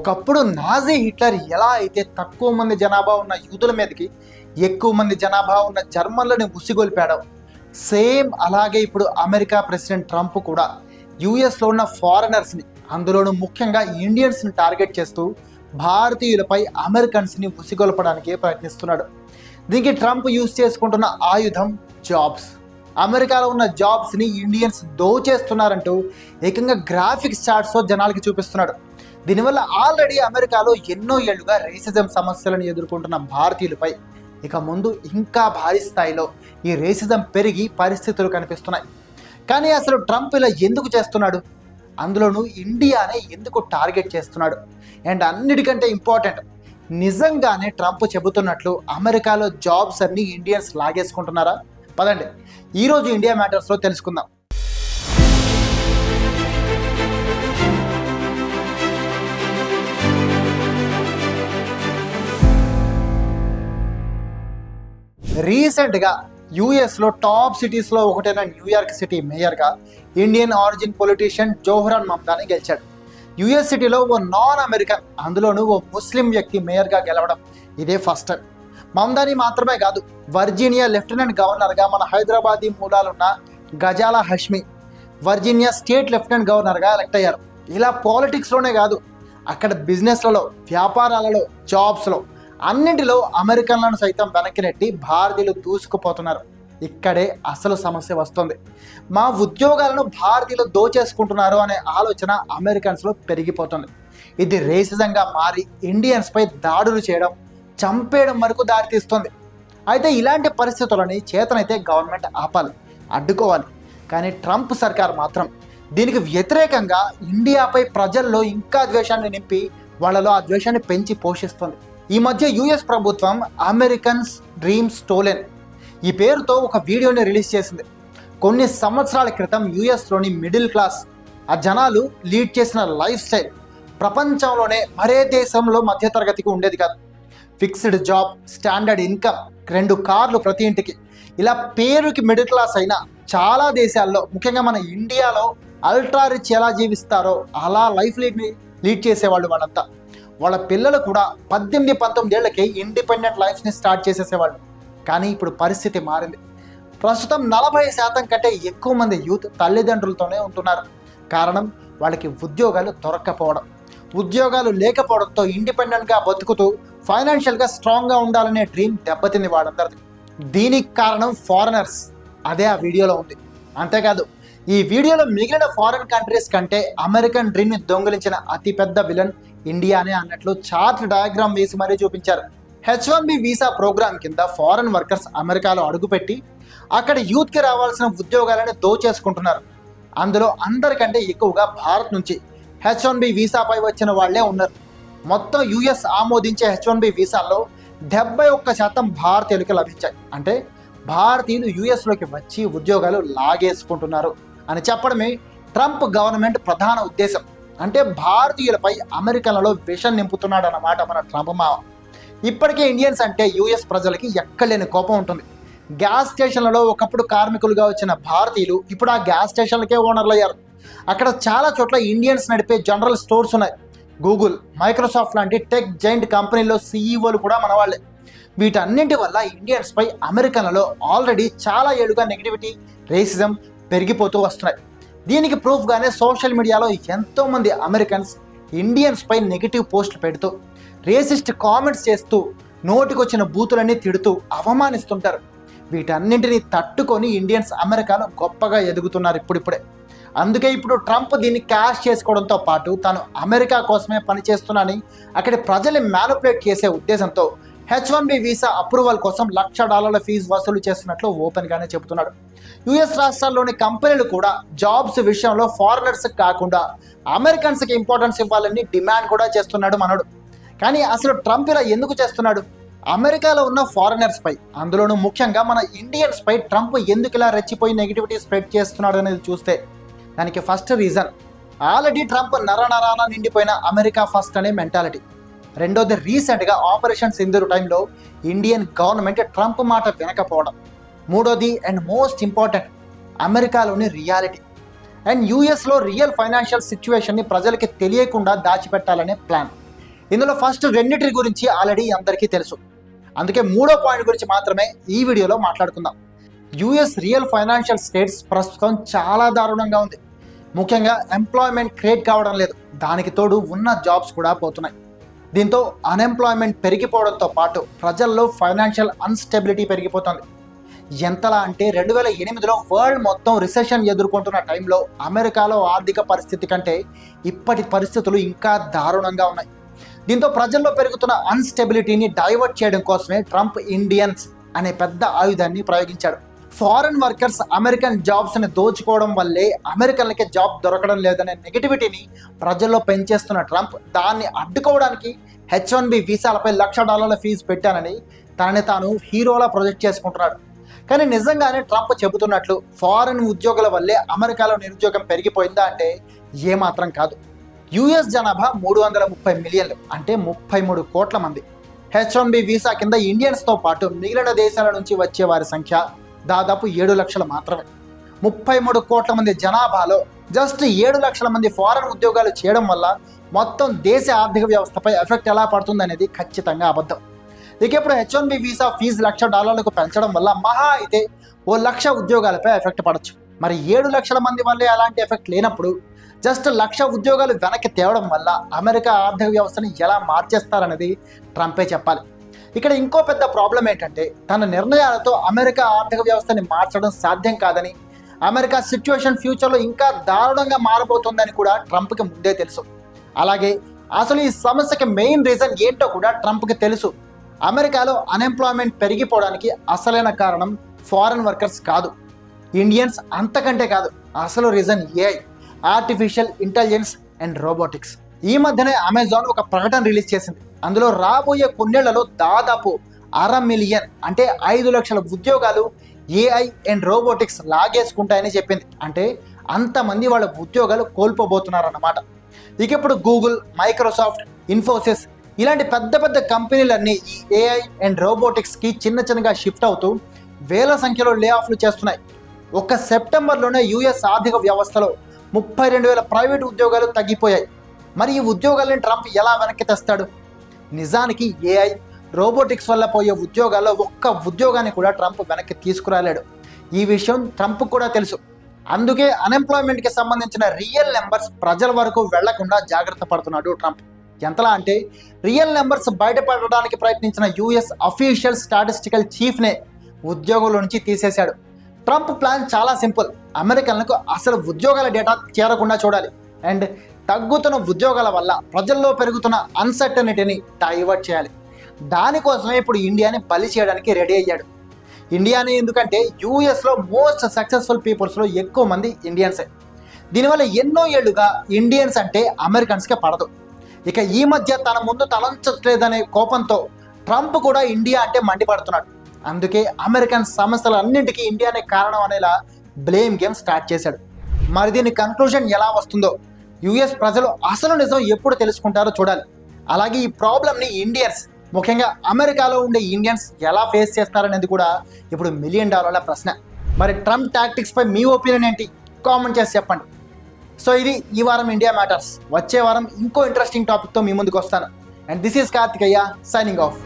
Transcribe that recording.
ఒకప్పుడు Nazi Hitler ఎలా అయితే తక్కువ మంది జనాభా ఉన్న యూదుల మీదకి ఎక్కువ మంది జనాభా ఉన్న జర్మన్లని ఉసిగొల్పాడో సేమ్ అలాగే ఇప్పుడు అమెరికా ప్రెసిడెంట్ ట్రంప్ కూడా యుఎస్లో ఉన్న ఫారినర్స్ని అందులోనూ ముఖ్యంగా ఇండియన్స్ని టార్గెట్ చేస్తూ భారతీయులపై అమెరికన్స్ని ఉసిగొల్పడానికే ప్రయత్నిస్తున్నాడు. దీనికి ట్రంప్ యూజ్ చేసుకుంటున్న ఆయుధం జాబ్స్. అమెరికాలో ఉన్న జాబ్స్ని ఇండియన్స్ దోచేస్తున్నారంటూ ఏకంగా గ్రాఫిక్స్ చార్ట్స్తో జనాలకి చూపిస్తున్నాడు. దీనివల్ల ఆల్రెడీ అమెరికాలో ఎన్నో ఏళ్ళుగా రేసిజం సమస్యలను ఎదుర్కొంటున్న భారతీయులపై ఇక ముందు ఇంకా భారీ స్థాయిలో ఈ రేసిజం పెరిగి పరిస్థితులు కనిపిస్తున్నాయి. కానీ అసలు ట్రంప్ ఇలా ఎందుకు చేస్తున్నాడు? అందులోనూ ఇండియానే ఎందుకు టార్గెట్ చేస్తున్నాడు? అండ్ అన్నిటికంటే ఇంపార్టెంట్ నిజంగానే ట్రంప్ చెబుతున్నట్లు అమెరికాలో జాబ్స్ అన్ని ఇండియన్స్ లాగేసుకుంటున్నారా? పదండి ఈరోజు ఇండియా మ్యాటర్స్లో తెలుసుకుందాం. రీసెంట్గా యూఎస్లో టాప్ సిటీస్లో ఒకటైన న్యూయార్క్ సిటీ మేయర్గా Indian origin politician Zohran Mamdani గెలిచాడు. యుఎస్ సిటీలో ఓ నాన్ అమెరికన్ అందులోనూ ఓ ముస్లిం వ్యక్తి మేయర్గా గెలవడం ఇదే ఫస్ట్ టైం. మమ్దాని మాత్రమే కాదు వర్జీనియా లెఫ్టినెంట్ గవర్నర్గా మన Hyderabadi మూలాలున్న Ghazala Hashmi Virginia state lieutenant గవర్నర్గా ఎలక్ట్ అయ్యారు. ఇలా పాలిటిక్స్లోనే కాదు అక్కడ బిజినెస్లలో వ్యాపారాలలో జాబ్స్లో అన్నింటిలో అమెరికన్లను సైతం వెనక్కి నెట్టి భారతీయులు దూసుకుపోతున్నారు. ఇక్కడే అసలు సమస్య వస్తుంది. మా ఉద్యోగాలను భారతీయులు దోచేసుకుంటున్నారు అనే ఆలోచన అమెరికన్స్లో పెరిగిపోతుంది. ఇది రేసిజంగా మారి ఇండియన్స్పై దాడులు చేయడం చంపేయడం వరకు దారితీస్తుంది. అయితే ఇలాంటి పరిస్థితులని చేతనైతే గవర్నమెంట్ ఆపాలి అడ్డుకోవాలి. కానీ ట్రంప్ సర్కార్ మాత్రం దీనికి వ్యతిరేకంగా ఇండియాపై ప్రజల్లో ఇంకా ద్వేషాన్ని నింపి వాళ్ళలో ఆ ద్వేషాన్ని పెంచి పోషిస్తుంది. ఈ మధ్య యుఎస్ ప్రభుత్వం అమెరికన్స్ డ్రీమ్ స్టోలెన్ ఈ పేరుతో ఒక వీడియోని రిలీజ్ చేసింది. కొన్ని సంవత్సరాల క్రితం యుఎస్లోని మిడిల్ క్లాస్ ఆ జనాలు లీడ్ చేసిన లైఫ్ స్టైల్ ప్రపంచంలోనే మరే దేశంలో మధ్యతరగతికి ఉండేది కాదు. ఫిక్స్డ్ జాబ్ స్టాండర్డ్ ఇన్కమ్ రెండు కార్లు ప్రతి ఇంటికి. ఇలా పేరుకి మిడిల్ క్లాస్ అయిన చాలా దేశాల్లో ముఖ్యంగా మన ఇండియాలో అల్ట్రా రిచ్ ఎలా జీవిస్తారో అలా లైఫ్ లీడ్ని లీడ్ చేసేవాళ్ళు వాళ్ళంతా. వాళ్ళ పిల్లలు కూడా పద్దెనిమిది పంతొమ్మిది ఏళ్ళకి ఇండిపెండెంట్ లైఫ్ని స్టార్ట్ చేసేసేవాళ్ళు. కానీ ఇప్పుడు పరిస్థితి మారింది. ప్రస్తుతం నలభై శాతం కంటే ఎక్కువ మంది యూత్ తల్లిదండ్రులతోనే ఉంటున్నారు. కారణం వాళ్ళకి ఉద్యోగాలు దొరక్కపోవడం. ఉద్యోగాలు లేకపోవడంతో ఇండిపెండెంట్గా బతుకుతూ ఫైనాన్షియల్గా స్ట్రాంగ్గా ఉండాలనే డ్రీమ్ దెబ్బతింది వాళ్ళందరిది. దీనికి కారణం ఫారినర్స్. అదే ఆ వీడియోలో ఉంది. అంతేకాదు ఈ వీడియోలో మిగిలిన ఫారిన్ కంట్రీస్ కంటే అమెరికన్ డ్రీమ్ని దొంగిలించిన అతిపెద్ద విలన్ ఇండియానే అన్నట్లు చార్ట్ డయాగ్రామ్ వేసి మరీ చూపించారు. H one B visa programme కింద ఫారెన్ వర్కర్స్ అమెరికాలో అడుగుపెట్టి అక్కడ యూత్కి రావాల్సిన ఉద్యోగాలను దోచేసుకుంటున్నారు. అందులో అందరికంటే ఎక్కువగా భారత్ నుంచి హెచ్ వన్ బి వీసాపై వచ్చిన వాళ్ళే ఉన్నారు. మొత్తం యుఎస్ ఆమోదించే హెచ్ వన్ బి వీసాల్లో డెబ్బై ఒక్క శాతం భారతీయులకి లభించాయి. అంటే భారతీయులు యుఎస్లోకి వచ్చి ఉద్యోగాలు లాగేసుకుంటున్నారు. అని చెప్పడమే ట్రంప్ గవర్నమెంట్ ప్రధాన ఉద్దేశం. అంటే భారతీయులపై అమెరికన్లలో విషం నింపుతున్నాడు అన్నమాట మన ట్రంప్ మావ ఇప్పటికే ఇండియన్స్ అంటే యుఎస్ ప్రజలకి ఎక్కలేని కోపం ఉంటుంది. గ్యాస్ స్టేషన్లలో ఒకప్పుడు కార్మికులుగా వచ్చిన భారతీయులు ఇప్పుడు ఆ గ్యాస్ స్టేషన్లకే ఓనర్లు అయ్యారు. అక్కడ చాలా చోట్ల ఇండియన్స్ నడిపే జనరల్ స్టోర్స్ ఉన్నాయి. గూగుల్ మైక్రోసాఫ్ట్ లాంటి టెక్ జైంట్ కంపెనీల్లో సీఈఓలు కూడా మన వాళ్ళే. వీటన్నింటి వల్ల ఇండియన్స్పై అమెరికన్లలో ఆల్రెడీ చాలా ఏడుగా నెగిటివిటీ రేసిజం పెరిగిపోతూ వస్తున్నాయి. దీనికి ప్రూఫ్గానే సోషల్ మీడియాలో ఎంతోమంది అమెరికన్స్ ఇండియన్స్పై నెగిటివ్ పోస్టులు పెడుతూ రేసిస్ట్ కామెంట్స్ చేస్తూ నోటికొచ్చిన బూతులన్నీ తిడుతూ అవమానిస్తుంటారు. వీటన్నింటినీ తట్టుకొని ఇండియన్స్ అమెరికాలో గొప్పగా ఎదుగుతున్నారు ఇప్పుడిప్పుడే. అందుకే ఇప్పుడు ట్రంప్ దీన్ని క్యాష్ చేసుకోవడంతో పాటు తాను అమెరికా కోసమే పనిచేస్తున్నానని అక్కడి ప్రజల్ని మ్యానుపులేట్ చేసే ఉద్దేశంతో H one B visa approval కోసం లక్ష డాలర్ల ఫీజు వసూలు చేస్తున్నట్లు ఓపెన్గానే చెబుతున్నాడు. యుఎస్ రాష్ట్రాల్లోని కంపెనీలు కూడా జాబ్స్ విషయంలో ఫారినర్స్ కాకుండా అమెరికన్స్కి ఇంపార్టెన్స్ ఇవ్వాలని డిమాండ్ కూడా చేస్తున్నాడు మనడు. కానీ అసలు ట్రంప్ ఇలా ఎందుకు చేస్తున్నాడు? అమెరికాలో ఉన్న ఫారినర్స్ పై అందులోనూ ముఖ్యంగా మన ఇండియన్స్ పై ట్రంప్ ఎందుకు ఇలా రెచ్చిపోయి నెగిటివిటీ స్ప్రెడ్ చేస్తున్నాడు అనేది చూస్తే దానికి ఫస్ట్ రీజన్ ఆల్రెడీ ట్రంప్ నర నరాన నిండిపోయిన అమెరికా ఫస్ట్ అనే మెంటాలిటీ రెండోది రీసెంట్గా ఆపరేషన్ సింధూరు టైంలో ఇండియన్ గవర్నమెంట్ ట్రంప్ మాట వినకపోవడం. మూడోది అండ్ మోస్ట్ ఇంపార్టెంట్ అమెరికాలోని రియాలిటీ. అండ్ యూఎస్లో రియల్ ఫైనాన్షియల్ సిచ్యువేషన్ని ప్రజలకి తెలియకుండా దాచిపెట్టాలనే ప్లాన్. ఇందులో ఫస్ట్ రెండింటి గురించి ఆల్రెడీ అందరికీ తెలుసు. అందుకే మూడో పాయింట్ గురించి మాత్రమే ఈ వీడియోలో మాట్లాడుకుందాం. యూఎస్ రియల్ ఫైనాన్షియల్ స్టేట్స్ ప్రస్తుతం చాలా దారుణంగా ఉంది. ముఖ్యంగా ఎంప్లాయ్మెంట్ క్రియేట్ కావడం లేదు. దానికి తోడు ఉన్న జాబ్స్ కూడా పోతున్నాయి. దీంతో అన్ఎంప్లాయ్మెంట్ పెరిగిపోవడంతో పాటు ప్రజల్లో ఫైనాన్షియల్ అన్స్టెబిలిటీ పెరిగిపోతుంది. ఎంతలా అంటే రెండు వేల ఎనిమిదిలో వరల్డ్ మొత్తం రిసెషన్ ఎదుర్కొంటున్న టైంలో అమెరికాలో ఆర్థిక పరిస్థితి కంటే ఇప్పటి పరిస్థితులు ఇంకా దారుణంగా ఉన్నాయి. దీంతో ప్రజల్లో పెరుగుతున్న అన్స్టెబిలిటీని డైవర్ట్ చేయడం కోసమే ట్రంప్ ఇండియన్స్ అనే పెద్ద ఆయుధాన్ని ప్రయోగించాడు. ఫారెన్ వర్కర్స్ అమెరికన్ జాబ్స్ని దోచుకోవడం వల్లే అమెరికన్లకి జాబ్ దొరకడం లేదనే నెగిటివిటీని ప్రజల్లో పెంచేస్తున్న ట్రంప్ దాన్ని అడ్డుకోవడానికి హెచ్ వన్ బి వీసాలపై లక్ష డాలర్ల ఫీజు పెట్టానని తనని తాను హీరోలా ప్రొజెక్ట్ చేసుకుంటున్నాడు. కానీ నిజంగానే ట్రంప్ చెబుతున్నట్లు ఫారెన్ ఉద్యోగుల వల్లే అమెరికాలో నిరుద్యోగం పెరిగిపోయిందా అంటే ఏమాత్రం కాదు. యుఎస్ జనాభా మూడు వందల ముప్పై మిలియన్లు అంటే ముప్పై మూడు కోట్ల మంది. హెచ్ వన్ బి వీసా కింద ఇండియన్స్తో పాటు మిగిలిన దేశాల నుంచి వచ్చే వారి సంఖ్య దాదాపు ఏడు లక్షలు మాత్రమే. ముప్పై మూడు కోట్ల మంది జనాభాలో జస్ట్ ఏడు లక్షల మంది ఫారెన్ ఉద్యోగాలు చేయడం వల్ల మొత్తం దేశ ఆర్థిక వ్యవస్థపై ఎఫెక్ట్ ఎలా పడుతుంది అనేది ఖచ్చితంగా అబద్ధం. ఇక ఇప్పుడు H one B visa fee lakh డాలర్లకు పెంచడం వల్ల మహా అయితే ఓ లక్ష ఉద్యోగాలపై ఎఫెక్ట్ పడచ్చు. మరి ఏడు లక్షల మంది వల్లే అలాంటి ఎఫెక్ట్ లేనప్పుడు జస్ట్ లక్ష ఉద్యోగాలు వెనక్కి తేవడం వల్ల అమెరికా ఆర్థిక వ్యవస్థని ఎలా మార్చేస్తారనేది ట్రంపే చెప్పాలి. ఇక్కడ ఇంకో పెద్ద ప్రాబ్లం ఏంటంటే తన నిర్ణయాలతో అమెరికా ఆర్థిక వ్యవస్థని మార్చడం సాధ్యం కాదని అమెరికా సిచ్యువేషన్ ఫ్యూచర్లో ఇంకా దారుణంగా మారబోతుందని కూడా ట్రంప్కి ముందే తెలుసు. అలాగే అసలు ఈ సమస్యకి మెయిన్ రీజన్ ఏంటో కూడా ట్రంప్కి తెలుసు. అమెరికాలో అన్ఎంప్లాయ్మెంట్ పెరిగిపోవడానికి అసలైన కారణం ఫారెన్ వర్కర్స్ కాదు. ఇండియన్స్ అంతకంటే కాదు అసలు reason a artificial intelligence and robotics ఈ మధ్యనే అమెజాన్ ఒక ప్రకటన రిలీజ్ చేసింది. అందులో రాబోయే కొన్నేళ్ళలో దాదాపు అర మిలియన్ అంటే ఐదు లక్షల ఉద్యోగాలు ఏఐ అండ్ రోబోటిక్స్ లాగేసుకుంటాయని చెప్పింది. అంటే అంతమంది వాళ్ళ ఉద్యోగాలు కోల్పోబోతున్నారన్నమాట. ఇక ఇప్పుడు గూగుల్ మైక్రోసాఫ్ట్ ఇన్ఫోసిస్ ఇలాంటి పెద్ద పెద్ద కంపెనీలన్నీ ఈ ఏఐ అండ్ రోబోటిక్స్కి చిన్న చిన్నగా షిఫ్ట్ అవుతూ వేల సంఖ్యలో లే ఆఫ్లు చేస్తున్నాయి. ఒక్క సెప్టెంబర్లోనే యుఎస్ ఆర్థిక వ్యవస్థలో ముప్పై రెండు వేల ప్రైవేట్ ఉద్యోగాలు తగ్గిపోయాయి. మరి ఈ ఉద్యోగాలను ట్రంప్ ఎలా వెనక్కి తెస్తాడు? నిజానికి ఏఐ రోబోటిక్స్ వల్ల పోయే ఉద్యోగాల్లో ఒక్క ఉద్యోగాన్ని కూడా ట్రంప్ వెనక్కి తీసుకురాలేడు. ఈ విషయం ట్రంప్ కూడా తెలుసు. అందుకే అన్ఎంప్లాయ్మెంట్కి సంబంధించిన రియల్ నెంబర్స్ ప్రజల వరకు వెళ్ళకుండా జాగ్రత్త పడుతున్నాడు ట్రంప్. ఎంతలా అంటే రియల్ నెంబర్స్ బయటపడడానికి ప్రయత్నించిన యుఎస్ అఫీషియల్ స్టాటిస్టికల్ చీఫ్నే ఉద్యోగంలో నుంచి తీసేశాడు. ట్రంప్ ప్లాన్ చాలా సింపుల్. అమెరికన్లకు అసలు ఉద్యోగాల డేటా చేరకుండా చూడాలి. అండ్ తగ్గుతున్న ఉద్యోగాల వల్ల ప్రజల్లో పెరుగుతున్న అన్సర్టనిటీని డైవర్ట్ చేయాలి. దానికోసమే ఇప్పుడు ఇండియాని బలి చేయడానికి రెడీ అయ్యాడు. ఇండియాని ఎందుకంటే యూఎస్లో మోస్ట్ సక్సెస్ఫుల్ పీపుల్స్లో ఎక్కువ మంది ఇండియన్సే దీనివల్ల ఎన్నో ఏళ్ళుగా ఇండియన్స్ అంటే అమెరికన్స్కే పడదు. ఇక ఈ మధ్య తన ముందు తలంచట్లేదనే కోపంతో ట్రంప్ కూడా ఇండియా అంటే మండిపడుతున్నాడు. అందుకే అమెరికన్ సమస్యలన్నింటికీ ఇండియానే కారణం అనేలా బ్లేమ్ గేమ్ స్టార్ట్ చేశాడు. మరి దీని కన్క్లూజన్ ఎలా వస్తుందో యుఎస్ ప్రజలు అసలు నిజం ఎప్పుడు తెలుసుకుంటారో చూడాలి. అలాగే ఈ ప్రాబ్లమ్ని ఇండియన్స్ ముఖ్యంగా అమెరికాలో ఉండే ఇండియన్స్ ఎలా ఫేస్ చేస్తారనేది కూడా ఇప్పుడు మిలియన్ డాలర్ల ప్రశ్న. మరి ట్రంప్ టాక్టిక్స్ పై మీ ఒపీనియన్ ఏంటి? కామెంట్ చేసి చెప్పండి. సో ఇది ఈ వారం ఇండియా మ్యాటర్స్ వచ్చే వారం ఇంకో ఇంట్రెస్టింగ్ టాపిక్తో మీ ముందుకు వస్తాను. And this is Karthikayya signing off